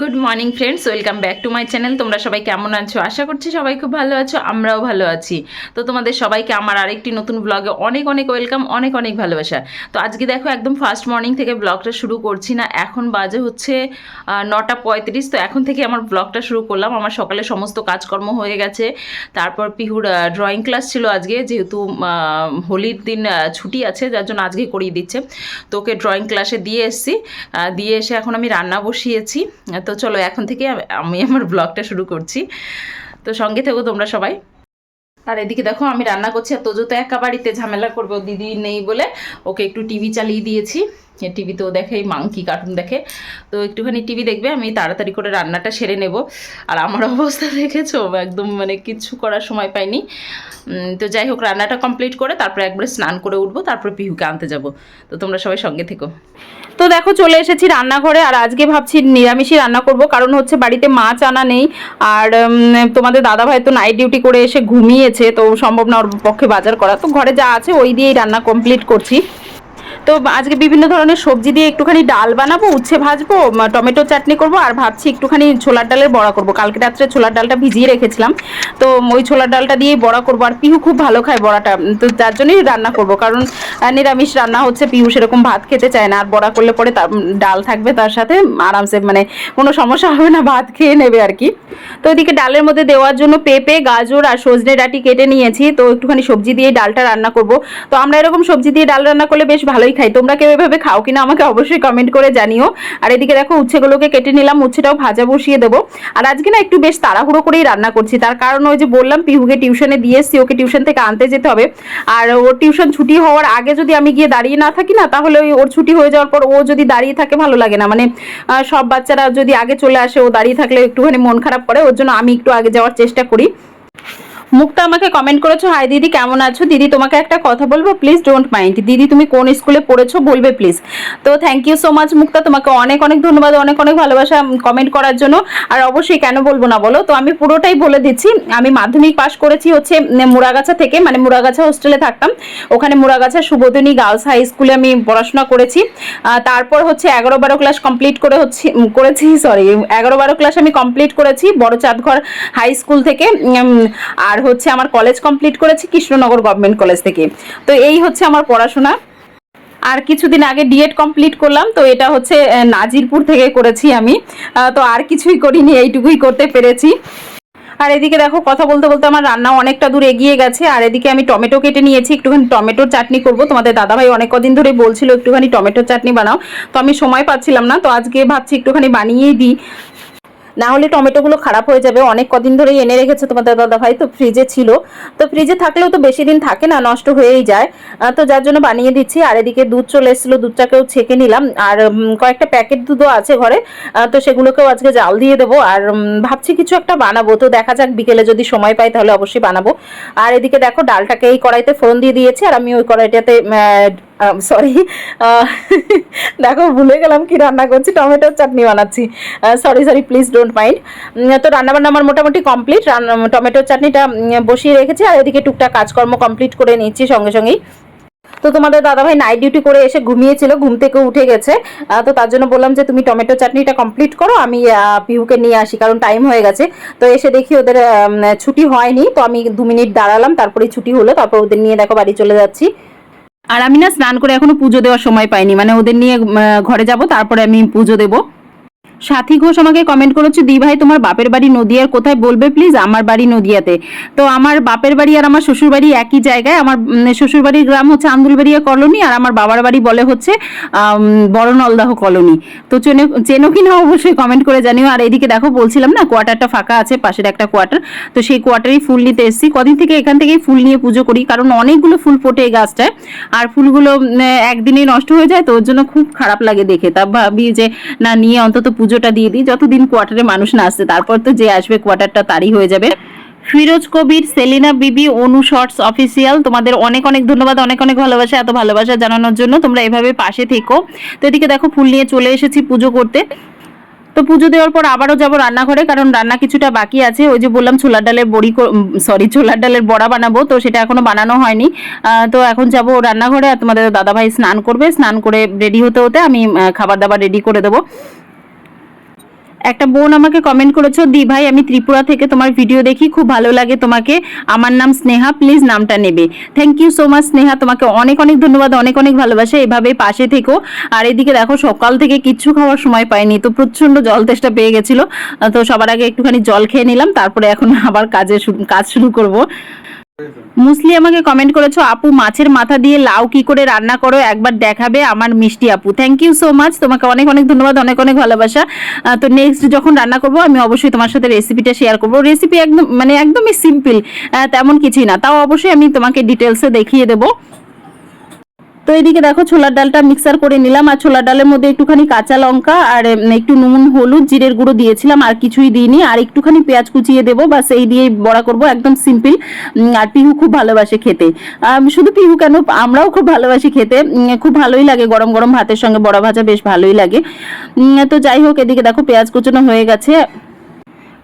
Good morning friends welcome back to my channel তোমরা সবাই কেমন আছো? আশা করছি সবাই খুব ভালো আছো, আমরাও ভালো আছি। তো তোমাদের সবাইকে আমার আরেকটি নতুন ব্লগে অনেক অনেক ওয়েলকাম অনেক অনেক ভালোবাসা। তো আজকে দেখো, একদম ফার্স্ট মর্নিং থেকে ব্লগটা শুরু করছি না। এখন বাজে হচ্ছে নটা পঁয়ত্রিশ। তো এখন থেকে আমার ব্লগটা শুরু করলাম। আমার সকালে সমস্ত কাজকর্ম হয়ে গেছে। তারপর পিহুর ড্রয়িং ক্লাস ছিল আজকে। যেহেতু হোলির দিন ছুটি আছে, যার জন্য আজকে করিয়ে দিচ্ছে। তো ওকে ড্রয়িং ক্লাসে দিয়ে এসেছি। দিয়ে এসে এখন আমি রান্না বসিয়েছি। তো চলো এখন থেকে আমি- আমি আমার ব্লগটা শুরু করছি। তো সঙ্গে থেকো তোমরা সবাই। আর এদিকে দেখো, আমি রান্না করছি আর তোজো তো একা বাড়িতে ঝামেলা করব দিদি নেই বলে ওকে একটু টিভি চালিয়ে দিয়েছি। টিভিতেও দেখে, এই মাংকি কার্টুন দেখে। তো একটুখানি টিভি দেখবে, আমি তাড়াতাড়ি করে রান্নাটা সেরে নেব। আর আমার অবস্থা দেখেছ? একদম মানে কিচ্ছু করার সময় পাইনি। তো যাই হোক, রান্নাটা কমপ্লিট করে তারপরে একবারে স্নান করে উঠবো, তারপরে পিহুকে আনতে যাব। তো তোমরা সবাই সঙ্গে থেকো। তো দেখো, চলে এসেছি রান্নাঘরে, আর আজকে ভাবছি নিরামিষই রান্না করব। কারণ হচ্ছে বাড়িতে মাছ আনা নেই, আর তোমাদের দাদা ভাই তো নাইট ডিউটি করে এসে ঘুমিয়েছে, তো সম্ভব না ওর পক্ষে বাজার করা। তো ঘরে যা আছে, ওই দিয়েই রান্না কমপ্লিট করছি। তো আজকে বিভিন্ন ধরনের সবজি দিয়ে একটুখানি ডাল বানাবো, উচ্ছে ভাজবো টমেটো চাটনি করব, আর ভাবছি একটুখানি ছোলার ডালের বড়া করব। কালকে রাত্রে ছোলার ডালটা ভিজিয়ে রেখেছিলাম। তো ওই ছোলার ডালটা দিয়েই বড়া করব, আর পিহু খুব ভালো খায় বড়াটা। তো যার জন্যই রান্না করব, কারণ নিরামিষ রান্না হচ্ছে, পিহু সেরকম ভাত খেতে চায় না। আর বড়া করলে পরে তার ডাল থাকবে তার সাথে আরামসে মানে কোনো সমস্যা হবে না, ভাত খেয়ে নেবে আর কি। তো এদিকে ডালের মধ্যে দেওয়ার জন্য পেঁপে, গাজর আর সজনে ডাটি কেটে নিয়েছি। তো একটুখানি সবজি দিয়ে ডালটা রান্না করব। তো আমরা এরকম সবজি দিয়ে ডাল রান্না করলে বেশ ভালোই খাই। তোমরা কেউ এভাবে খাও কিনা আমাকে অবশ্যই কমেন্ট করে জানিও। আর এদিকে দেখো, উচ্ছেগুলোকে কেটে নিলাম, উচ্ছেটাও ভাজা বসিয়ে দেবো। আর আজকে না একটু বেশ তাড়াহুড়ো করেই রান্না করছি। তার কারণ ওই যে বললাম, পিহুকে টিউশনে দিয়ে এসছি, ওকে টিউশন থেকে আনতে যেতে হবে। আর ওর টিউশন ছুটি হওয়ার আগে যদি আমি গিয়ে দাঁড়িয়ে না থাকি না, তাহলে ওই ওর ছুটি হয়ে যাওয়ার পর ও যদি দাঁড়িয়ে থাকে, ভালো লাগে না। মানে সব বাচ্চারা যদি আগে চলে আসে, ও দাঁড়িয়ে থাকলে একটুখানি মন খারাপ করে, ওর জন্য আমি একটু আগে যাওয়ার চেষ্টা করি। মুক্তা আমাকে কমেন্ট করেছ, হাই দিদি, কেমন আছো? দিদি, তোমাকে একটা কথা বলব প্লিজ ডোন্ট মাইন্ড দিদি, তুমি কোন স্কুলে পড়েছো বলবে প্লিজ তো thank you so much Mukta তোমাকে অনেক অনেক ধন্যবাদ, অনেক অনেক ভালোবাসা কমেন্ট করার জন্য। আর অবশ্যই কেন বলব না বলো? তো আমি পুরোটাই বলে দিচ্ছি। আমি মাধ্যমিক পাশ করেছি হচ্ছে মুরাগাছা থেকে মানে মুরাগাছা হোস্টেলে থাকতাম। ওখানে মুরাগাছা সুবোধিনী গার্লস হাই স্কুলে আমি পড়াশোনা করেছি। তারপর হচ্ছে এগারো বারো ক্লাস কমপ্লিট করে হচ্ছে করেছি সরি এগারো বারো ক্লাস আমি কমপ্লিট করেছি বড় চাঁদঘর হাই স্কুল থেকে আর হচ্ছে আমার কলেজ কমপ্লিট করেছি কৃষ্ণনগর গভর্নমেন্ট কলেজ থেকে। তো এই হচ্ছে আমার পড়াশোনা। আর কিছুদিন আগে ডিএড কমপ্লিট করলাম, তো এটা হচ্ছে নাজিরপুর থেকে করেছি আমি। তো আর কিছুই করিনি, এইটুকুই করতে পেরেছি। আর এদিকে দেখো, কথা বলতে বলতে আমার রান্না অনেকটা দূর এগিয়ে গেছে। আর এদিকে আমি টমেটো কেটে নিয়েছি, একটুখানি টমেটোর চাটনি করব। তোমাদের দাদাভাই অনেক কদিন ধরে বলছিল, একটুখানি টমেটোর চাটনি বানাও। তো আমি সময় পাচ্ছিলাম না, তো আজকে ভাবছি একটুখানি বানিয়েই দিই। না হলে টমেটোগুলো খারাপ হয়ে যাবে। অনেক কদিন ধরেই এনে রেখেছে তোমাদের দাদা ভাই তো ফ্রিজে ছিল। তো ফ্রিজে থাকলেও তো বেশি দিন থাকে না, নষ্ট হয়েই যায়। তো যার জন্য বানিয়ে দিচ্ছি। আর এদিকে দুধ চলে এসেছিল, দুধটাকেও ছেঁকে নিলাম। আর কয়েকটা প্যাকেট দুধও আছে ঘরে। তো সেগুলোকেও আজকে জাল দিয়ে দেবো। আর ভাবছি কিছু একটা বানাবো। তো দেখা যাক, বিকেলে যদি সময় পাই তাহলে অবশ্যই বানাবো। আর এদিকে দেখো, ডালটাকে এই কড়াইতে ফোড়ন দিয়ে দিয়েছি। আর আমি ওই কড়াইটাতে সরি দেখো ভুলে গেলাম কি রান্না করছি টমেটোর চাটনি বানাচ্ছি। Sorry sorry please don't mind তো রান্নাবান্না আমার মোটামুটি কমপ্লিট টমেটোর চাটনিটা বসিয়ে রেখেছি আর এদিকে টুকটাক কাজকর্ম কমপ্লিট করে নিচ্ছি সঙ্গে সঙ্গেই। তো তোমাদের দাদাভাই নাইট ডিউটি করে এসে ঘুমিয়েছিল ঘুম থেকে উঠে গেছে। আহ, তো তার জন্য বললাম যে তুমি টমেটো চাটনিটা কমপ্লিট করো আমি আহ, পিহুকে নিয়ে আসি কারণ টাইম হয়ে গেছে। তো এসে দেখি ওদের ছুটি হয়নি তো আমি দু মিনিট দাঁড়ালাম তারপরে ছুটি হলো তারপর ওদের নিয়ে দেখো বাড়ি চলে যাচ্ছি। আর আমি না স্নান করে এখনও পুজো দেওয়ার সময় পাইনি। মানে ওদের নিয়ে ঘরে যাব, তারপরে আমি পুজো দেবো। সাথী ঘোষ আমাকে কমেন্ট করেছে দি ভাই তোমার বাপের বাড়ি নদিয়ার কোথায়? বলবে প্লিজ আমার বাড়ি নদিয়াতে। তো আমার বাপের বাড়ি আর আমার শ্বশুর বাড়ি একই জায়গায়। আমার শ্বশুর বাড়ির গ্রাম হচ্ছে আন্দুলবাড়িয়া কলোনি আর আমার বাবার বাড়ি বলে হচ্ছে আম, বড় নলদাহ কলোনি। তো চেনো চেনো কি না অবশ্যই কমেন্ট করে জানিও। আর এদিকে দেখো বলছিলাম না কোয়ার্টারটা ফাঁকা আছে পাশের একটা কোয়ার্টার। তো সেই কোয়ার্টারেই ফুল নিতে এসেছি। কদিন থেকে এখান থেকেই ফুল নিয়ে পুজো করি কারণ অনেকগুলো ফুল ফোটে এই গাছটায়। আর ফুলগুলো একদিনেই নষ্ট হয়ে যায় তো ওর জন্য খুব খারাপ লাগে দেখে। তা ভাবি যে না নিয়ে অন্তত পুজোটা দিয়ে দিই। যতদিন কোয়ার্টারে মানুষ না আসছে, তারপর তো যে আসবে কোয়ার্টারটা তারই হয়ে যাবে। ফিরোজ কবির, সেলিনা বিবি, অনু শর্টস অফিসিয়াল তোমাদের অনেক অনেক ধন্যবাদ, অনেক অনেক ভালোবাসা, এত ভালোবাসা জানানোর জন্য। তোমরা এভাবে পাশে থেকো। তো এদিকে দেখো, ফুল নিয়ে চলে এসেছি পুজো করতে। তো পুজো দেওয়ার পর আবারও যাব রান্নাঘরে, কারণ রান্না কিছুটা বাকি আছে। ওই যে বললাম, ছোলার ডালের বড়ি সরি ছোলার ডালের বড়া বানাবো, তো সেটা এখনও বানানো হয়নি। তো এখন যাব রান্নাঘরে, আর তোমাদের দাদাভাই স্নান করবে। স্নান করে রেডি হতে হতে আমি খাবার দাবার রেডি করে দেবো। একটা বোন আমাকে কমেন্ট করেছ, দি ভাই, আমি ত্রিপুরা থেকে তোমার ভিডিও দেখি, খুব ভালো লাগে তোমাকে। আমার নাম স্নেহা প্লিজ নামটা নেবে। Thank you so much Sneha, তোমাকে অনেক অনেক ধন্যবাদ, অনেক অনেক ভালোবাসা। এভাবে পাশে থেকো। আর এদিকে দেখো, সকাল থেকে কিচ্ছু খাওয়ার সময় পাইনি। তো প্রচণ্ড জল তেষ্টা পেয়ে গেছিল। তো সবার আগে একটুখানি জল খেয়ে নিলাম, তারপরে এখন আবার কাজে কাজ শুরু করব। মুসলি, আমাকে কমেন্ট করেছ, আপু, মাছের মাথা দিয়ে লাউ কি করে রান্না করো? একবার দেখাবে আমার মিষ্টি আপু। থ্যাংক ইউ সো মাচ তোমাকে অনেক অনেক ধন্যবাদ, অনেক অনেক ভালোবাসা। তো নেক্সট যখন রান্না করব, আমি অবশ্যই তোমার সাথে রেসিপিটা শেয়ার করব। রেসিপি একদম মানে একদমই সিম্পল তেমন কিছুই না। তাও অবশ্যই আমি তোমাকে ডিটেলসে দেখিয়ে দেবো। তো এদিকে দেখো ছোলার ডালটা মিক্সার করে নিলাম। আর ছোলার ডালের মধ্যে একটুখানি কাঁচা লঙ্কা আর একটু নুন, হলুদ, জিরের গুঁড়ো দিয়েছিলাম। আর কিছুই দিইনি। আর একটুখানি পেঁয়াজ কুচিয়ে দেবো। বাস এই দিয়েই বড়া করব। একদম সিম্পল আর পিহু খুব ভালোবাসে খেতে। শুধু পিহু কেন, আমরাও খুব ভালোবাসি খেতে। খুব ভালোই লাগে গরম গরম ভাতের সঙ্গে। বড়া ভাজা বেশ ভালোই লাগে। তো যাই হোক, এদিকে দেখো পেঁয়াজ কুচনো হয়ে গেছে।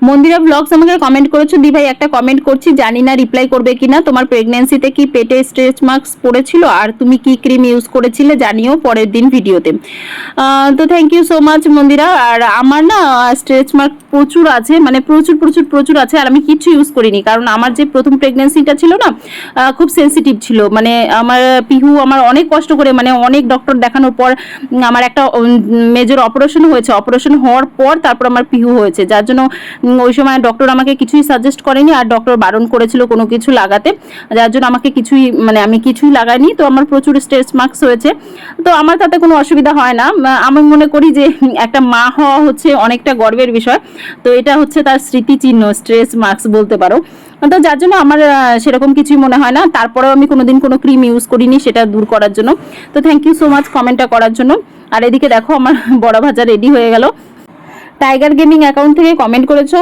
মন্দিরা ব্লগস আমাকে কমেন্ট করেছ। দি ভাই, একটা কমেন্ট করছি, জানি না রিপ্লাই করবে কিনা। তোমার প্রেগন্যান্সিতে কি পেটে স্ট্রেচ মার্কস পড়েছিল? আর তুমি কি ক্রিম ইউজ করেছিলে? জানিও পরের দিন ভিডিওতে তো thank you so much Mandira. আর আমার না স্ট্রেচ মার্ক প্রচুর আছে মানে প্রচুর প্রচুর প্রচুর আছে। আর আমি কিচ্ছু ইউজ করিনি। কারণ আমার যে প্রথম প্রেগনেন্সিটা ছিল না খুব সেন্সিটিভ ছিল। মানে আমার পিহু আমার অনেক কষ্ট করে মানে অনেক ডক্টর দেখানোর পর আমার একটা মেজর অপারেশন হয়েছে। অপারেশন হওয়ার পর তারপর আমার পিহু হয়েছে। যার জন্য ওই সময় ডক্টর আমাকে কিছুই সাজেস্ট করেনি আর ডক্টর বারণ করেছিল কোনো কিছু লাগাতে। যার জন্য আমাকে কিছুই মানে আমি কিছুই লাগাইনি। তো আমার প্রচুর স্ট্রেস মার্কস হয়েছে। তো আমার তাতে কোনো অসুবিধা হয় না। আমি মনে করি যে একটা মা হওয়া হচ্ছে অনেকটা গর্বের বিষয়। তো এটা হচ্ছে তার স্মৃতিচিহ্ন স্ট্রেস মার্কস বলতে পারো। তো যার জন্য আমার সেরকম কিছুই মনে হয় না। তারপরেও আমি কোনোদিন কোনো ক্রিম ইউজ করিনি সেটা দূর করার জন্য। তো থ্যাংক ইউ সো মাচ কমেন্টটা করার জন্য। আর এদিকে দেখো আমার বড় ভাজা রেডি হয়ে গেল। টাইগার গেমিং অ্যাকাউন্ট থেকে কমেন্ট করেছ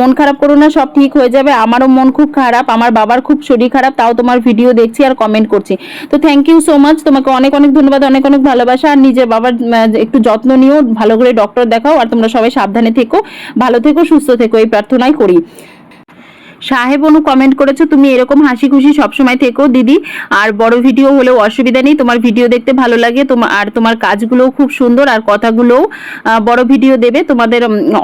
মন খারাপ করো না, সব ঠিক হয়ে যাবে। আমারও মন খুব খারাপ, আমার বাবার খুব শরীর খারাপ, তাও তোমার ভিডিও দেখছি আর কমেন্ট করছি। তো থ্যাংক ইউ সো মাচ তোমাকে অনেক অনেক ধন্যবাদ, অনেক অনেক ভালোবাসা, আর নিজের বাবার একটু যত্ন নিও, ভালো করে ডক্টর দেখাও, আর তোমরা সবাই সাবধানে থেকো, ভালো থেকো, সুস্থ থেকো, এই প্রার্থনাই করি। সাহেব অনু কমেন্ট করেছ, তুমি এরকম হাসি খুশি সবসময় থেকো, দিদি। আর বড় ভিডিও হলেও অসুবিধা নেই, তোমার ভিডিও দেখতে ভালো লাগে তোমার আর তোমার কাজগুলোও খুব সুন্দর, আর কথাগুলোও বড় ভিডিও দেবে, তোমাদের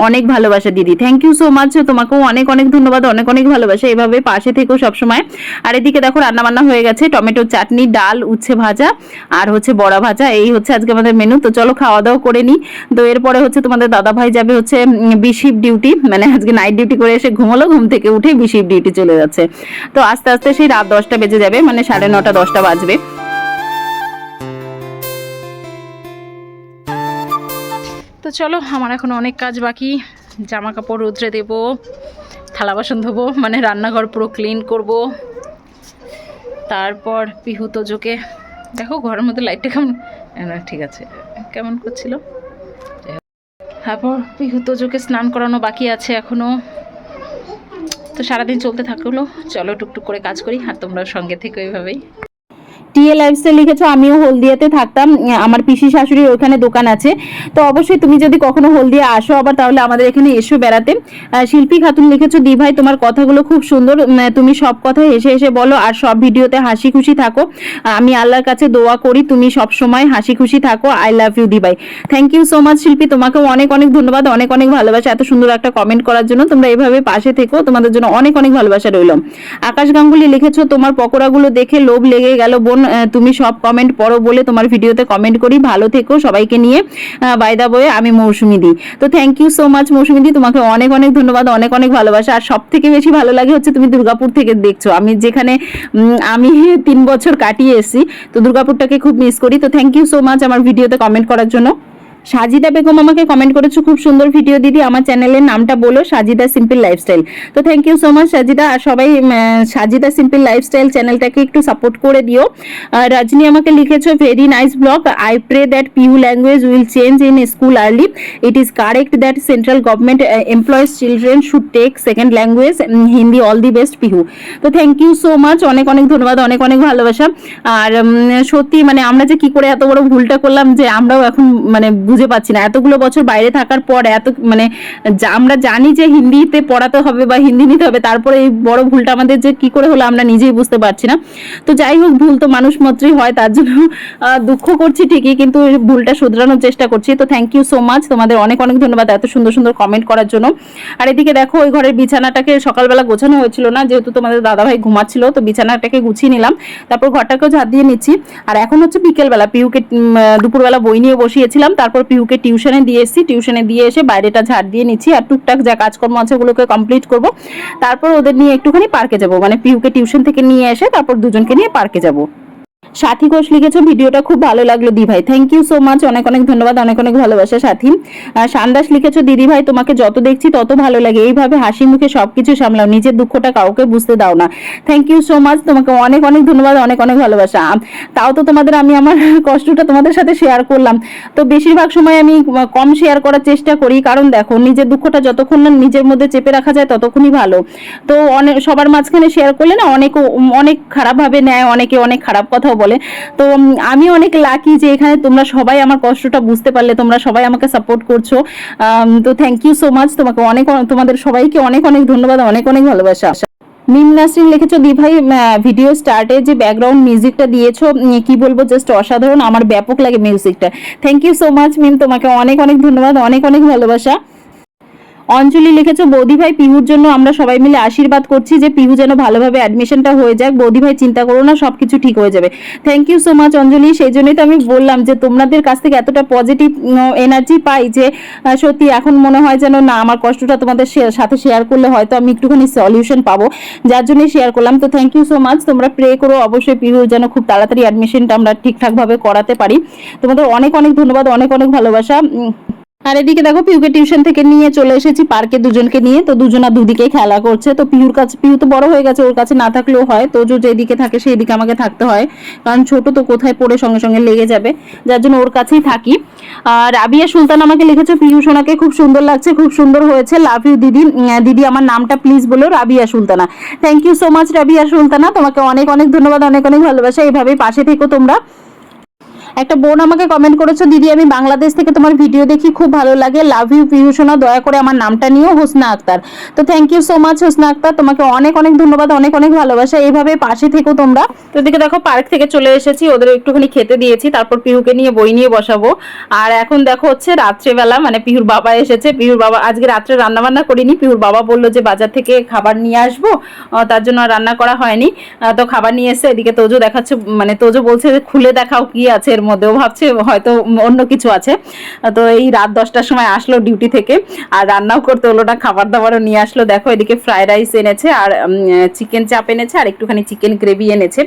অনেক ভালোবাসা, দিদি। থ্যাংক ইউ সো মাচ তোমাকেও অনেক অনেক ধন্যবাদ, অনেক অনেক ভালোবাসা, এভাবে পাশে থেকো সবসময়। আর এদিকে দেখো রান্না বান্না হয়ে গেছে টমেটো চাটনি, ডাল, উচ্ছে ভাজা, আর হচ্ছে বড়া ভাজা, এই হচ্ছে আজকে আমাদের মেনু তো চলো খাওয়া দাওয়া করে নিই তো এরপরে হচ্ছে তোমাদের দাদা ভাই যাবে হচ্ছে বিশিপ ডিউটি মানে আজকে নাইট ডিউটি করে এসে ঘুমালো, ঘুম থেকে উঠে বিশিপ ডিউটি চলে যাচ্ছে। তো আস্তে আস্তে সেই রাত দশটা বেজে যাবে মানে সাড়ে নটা, দশটা বাজবে। তো চলো, আমার এখন অনেক কাজ বাকি। জামা কাপড় রোদ্রে দেবো, থালা বাসন ধোবো মানে রান্নাঘর পুরো ক্লিন করব। তারপর পিহু তোজোকে, দেখো ঘরের মধ্যে লাইটটা কেমন ঠিক আছে, কেমন করছিল? তারপর পিহু তোজোকে স্নান করানো বাকি আছে এখনও। তো সারাদিন চলতে থাকল। চলো টুকটুক করে কাজ করি আর তোমরা সঙ্গে থেকে ওইভাবেই টিএ লাইফস্টাইল লিখেছো, আমিও হলদিয়াতে থাকতাম আমার পিসি শাশুড়ির ওখানে দোকান আছে। তো অবশ্যই তুমি যদি কখনো হলদিয়া আসো আবার, তাহলে আমাদের এখানে এসো বেড়াতে। শিল্পী খাতুন লিখেছো, দি ভাই, তোমার কথাগুলো খুব সুন্দর তুমি সব কথা হেসে হেসে বলো আর সব ভিডিওতে হাসি খুশি থাকো। আমি আল্লাহর কাছে দোয়া করি, তুমি সব সময় হাসি খুশি থাকো। আই লাভ ইউ, দি ভাই। থ্যাংক ইউ সো মাচ শিল্পী, তোমাকেও অনেক অনেক ধন্যবাদ, অনেক অনেক ভালোবাসা। এত সুন্দর একটা কমেন্ট করার জন্য তোমরা এভাবে পাশে থেকো, তোমাদের জন্য অনেক অনেক ভালোবাসা রইল। আকাশ গাঙ্গুলি লিখেছো, তোমার পকোড়াগুলো দেখে লোভ লেগে গেল, বোন তুমি সব কমেন্ট পড়ো বলে তোমার ভিডিওতে কমেন্ট করি। ভালো থেকো সবাইকে নিয়ে। বাইদা বয়ে আমি মৌসুমি দিই তো thank you so much Mousumi দি। তোমাকে অনেক অনেক ধন্যবাদ, অনেক অনেক ভালোবাসা। আর সব থেকে বেশি ভালো লাগে হচ্ছে তুমি দুর্গাপুর থেকে দেখছ। আমি যেখানে আমি তিন বছর কাটিয়ে এসেছি, তো দুর্গাপুরটাকে খুব মিস করি। তো থ্যাংক ইউ সো মাচ আমার ভিডিওতে কমেন্ট করার জন্য। সাজিদা বেগম আমাকে কমেন্ট করেছ, খুব সুন্দর ভিডিও দিদি, আমার চ্যানেলের নামটা বলো, সাজিদা সিম্পল লাইফস্টাইল তো thank you so much Sajida. আর সবাই সাজিদা সিম্পল লাইফস্টাইল চ্যানেলটাকে একটু সাপোর্ট করে দিও। রজনী আমাকে লিখেছো very nice blog I pray that Piu language will change in school early it is correct that central government employees children should take second language Hindi all the best Pihu তো thank you so much অনেক অনেক ধন্যবাদ, অনেক অনেক ভালোবাসা। আর সত্যি মানে আমরা যে কি করে এত বড় ভুলটা করলাম যে আমরাও এখন মানে বুঝে পাচ্ছি না। এতগুলো বছর বাইরে থাকার পর এত মানে আমরা জানি যে হিন্দিতে পড়াতে হবে বা হিন্দি নিতে হবে তারপরে এই বড় ভুলটা আমাদের যে কি করে হলো আমরা নিজেই বুঝতে পারছি না। তো যাই হোক ভুল তো মানুষ মাত্রই হয় তার জন্য দুঃখ করছি ঠিকই কিন্তু ভুলটা শুধরানোর চেষ্টা করছি। তো থ্যাংক ইউ সো মাচ তোমাদের অনেক অনেক ধন্যবাদ এত সুন্দর সুন্দর কমেন্ট করার জন্য। আর এদিকে দেখো ওই ঘরের বিছানাটাকে সকালবেলা গোছানো হয়েছিল না যেহেতু তোমাদের দাদাভাই ঘুমাচ্ছিল তো বিছানাটাকে গুছিয়ে নিলাম। তারপর ঘরটাকেও ঝাঁট দিয়ে নিচ্ছি। আর এখন হচ্ছে বিকেলবেলা উম, দুপুরবেলা বই নিয়ে বসিয়েছিলাম তারপর পিহুকে টিউশনে দিয়ে এসেছি। টিউশনে দিয়ে এসে বাইরেটা ঝাড় দিয়ে নিচ্ছি আর টুকটাক যা কাজকর্ম আছে ওগুলোকে কমপ্লিট করব। তারপর ওদের নিয়ে একটুখানি পার্কে যাব। মানে পিউকে টিউশন থেকে নিয়ে এসে তারপর দুজনকে নিয়ে পার্কে যাব। সাথী ঘোষ লিখেছো ভিডিওটা খুব ভালো লাগল দি ভাই থ্যাংক ইউ সো মাচ অনেক অনেক ধন্যবাদ, অনেক অনেক ভালোবাসা, সাথী। সান্দাস লিখেছো, দিদি ভাই, তোমাকে যত দেখছি তত ভালো লাগে। এইভাবে হাসি মুখে সবকিছু সামলাও, নিজের দুঃখটা কাউকে বুঝতে দাও না। থ্যাংক ইউ সো মাচ তোমাকে অনেক অনেক ধন্যবাদ, অনেক অনেক ভালোবাসা। তাও তো তোমাদের আমি আমার কষ্টটা তোমাদের সাথে শেয়ার করলাম। তো বেশিরভাগ সময় আমি কম শেয়ার করার চেষ্টা করি, কারণ দেখো, নিজের দুঃখটা যতক্ষণ না নিজের মধ্যে চেপে রাখা যায় ততক্ষণই ভালো। তো অনেক সবার মাঝখানে শেয়ার করলে না অনেক অনেক খারাপভাবে নেয়, অনেকে অনেক খারাপ কথাও বলে। তো আমি অনেক লাকি যে এখানে তোমরা সবাই আমার কষ্টটা বুঝতে পারলে, তোমরা সবাই আমাকে সাপোর্ট করছ। তো থ্যাংক ইউ সো মাচ তোমাকে অনেক তোমাদের সবাইকে অনেক অনেক ধন্যবাদ, অনেক অনেক ভালোবাসা। মিম নাসরিন লিখেছো দি ভাই ভিডিও স্টার্টে যে ব্যাকগ্রাউন্ড মিউজিকটা দিয়েছ কি বলব জাস্ট অসাধারণ, আমার ব্যাপক লাগে মিউজিকটা thank you so much Mim তোমাকে অনেক অনেক ধন্যবাদ, অনেক অনেক ভালোবাসা। অঞ্জলি লিখেছো, বৌদি ভাই, পিহুর জন্য আমরা সবাই মিলে আশীর্বাদ করছি যে পিহু যেন ভালোভাবে অ্যাডমিশনটা হয়ে যাক। বৌদি ভাই, চিন্তা করো না সব কিছু ঠিক হয়ে যাবে। Thank you so much Anjali. সেই জন্যই তো আমি বললাম যে তোমাদের কাছ থেকে এতটা পজিটিভ এনার্জি পাই যে সত্যি এখন মনে হয় যেন না, আমার কষ্টটা তোমাদের সাথে শেয়ার করলে হয়তো আমি একটুখানি সলিউশন পাবো। যার জন্যই শেয়ার করলাম। তো থ্যাংক ইউ সো মাচ তোমরা প্রে করো, অবশ্যই পিহু যেন খুব তাড়াতাড়ি অ্যাডমিশনটা আমরা ঠিকঠাকভাবে করাতে পারি। তোমাদের অনেক অনেক ধন্যবাদ, অনেক অনেক ভালোবাসা। আর এদিকে দেখো পিউকে টিউশন থেকে নিয়ে চলে এসেছি, পার্কে দুজনকে নিয়ে। তো দুজনা দুদিকে খেলা করছে। তো পিউর কাছে পিউ তো বড় হয়ে গেছে, ওর কাছে না থাকলেও হয়। তো যে যেদিকে থাকে সেই দিকে আমাকে থাকতে হয়। কারণ ছোট তো কোথায় পড়ে সঙ্গে সঙ্গে লেগে যাবে। যার জন্য ওর কাছেই থাকি। আর রাবিয়া সুলতান আমাকে লিখেছে পিহু সোনাকে খুব সুন্দর লাগছে, খুব সুন্দর হয়েছে। লাভ ইউ, দিদি। দিদি, আমার নামটা প্লিজ বলো, Rabiya Sultana. Thank you so much Rabiya Sultana. তোমাকে অনেক অনেক ধন্যবাদ, অনেক অনেক ভালোবাসা। এইভাবেই পাশে থেকো তোমরা। একটা বোন আমাকে কমেন্ট করেছ, দিদি, আমি বাংলাদেশ থেকে তোমার ভিডিও দেখি, খুব ভালো লাগে। লাভ ইউ পিউষণা দয়া করে আমার নামটা নিয়েও হোসনা আক্তার। তো thank you so much Hosna Akter. তোমাকে অনেক অনেক ধন্যবাদ, অনেক অনেক ভালোবাসা। এইভাবে পাশে থেকো তোমরা। তো এদিকে দেখো পার্ক থেকে চলে এসেছি। ওদের একটুখানি খেতে দিয়েছি, তারপর পিহুকে নিয়ে বই নিয়ে বসাবো। আর এখন দেখো, হচ্ছে রাত্রেবেলা মানে পিহুর বাবা এসেছে। পিহুর বাবা, আজকে রাত্রে রান্না বান্না করিনি। পিহুর বাবা বলল যে বাজার থেকে খাবার নিয়ে আসব। তার জন্য রান্না করা হয়নি। তো খাবার নিয়ে এসে এদিকে তোজো দেখাচ্ছে মানে তোজো বলছে যে খুলে দেখাও কি আছে মধ্যে ও ভাবছে, হয়তো অন্য কিছু আছে। তো এই রাত দশটার সময় আসলো ডিউটি থেকে, আর রান্নাও করতে হলো না খাবার দাবারও নিয়ে আসলো। দেখো, এদিকে ফ্রাইড রাইস এনেছে, আর চিকেন চাপ এনেছে, আর একটুখানি চিকেন গ্রেভি এনেছে।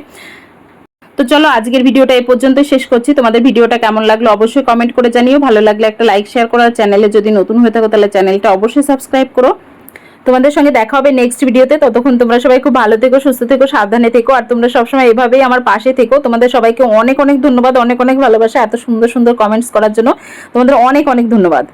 তো চলো, আজকের ভিডিওটা এই পর্যন্ত শেষ করছি। তোমাদের ভিডিওটা কেমন লাগল অবশ্যই কমেন্ট করে জানিও। ভালো লাগলে একটা লাইক শেয়ার করো। চ্যানেলে যদি নতুন হয়ে থাকো, তাহলে চ্যানেলটা অবশ্যই সাবস্ক্রাইব করো। তোমাদের সঙ্গে দেখা হবে নেক্সট ভিডিওতে ততক্ষণ তোমরা সবাই খুব ভালো থেকো, সুস্থ থেকো, সাবধানে থেকো। আর তোমরা সবসময় এভাবেই আমার পাশে থেকো। তোমাদের সবাইকে অনেক অনেক ধন্যবাদ, অনেক অনেক ভালোবাসা এত সুন্দর সুন্দর কমেন্টস করার জন্য। তোমাদের অনেক অনেক ধন্যবাদ।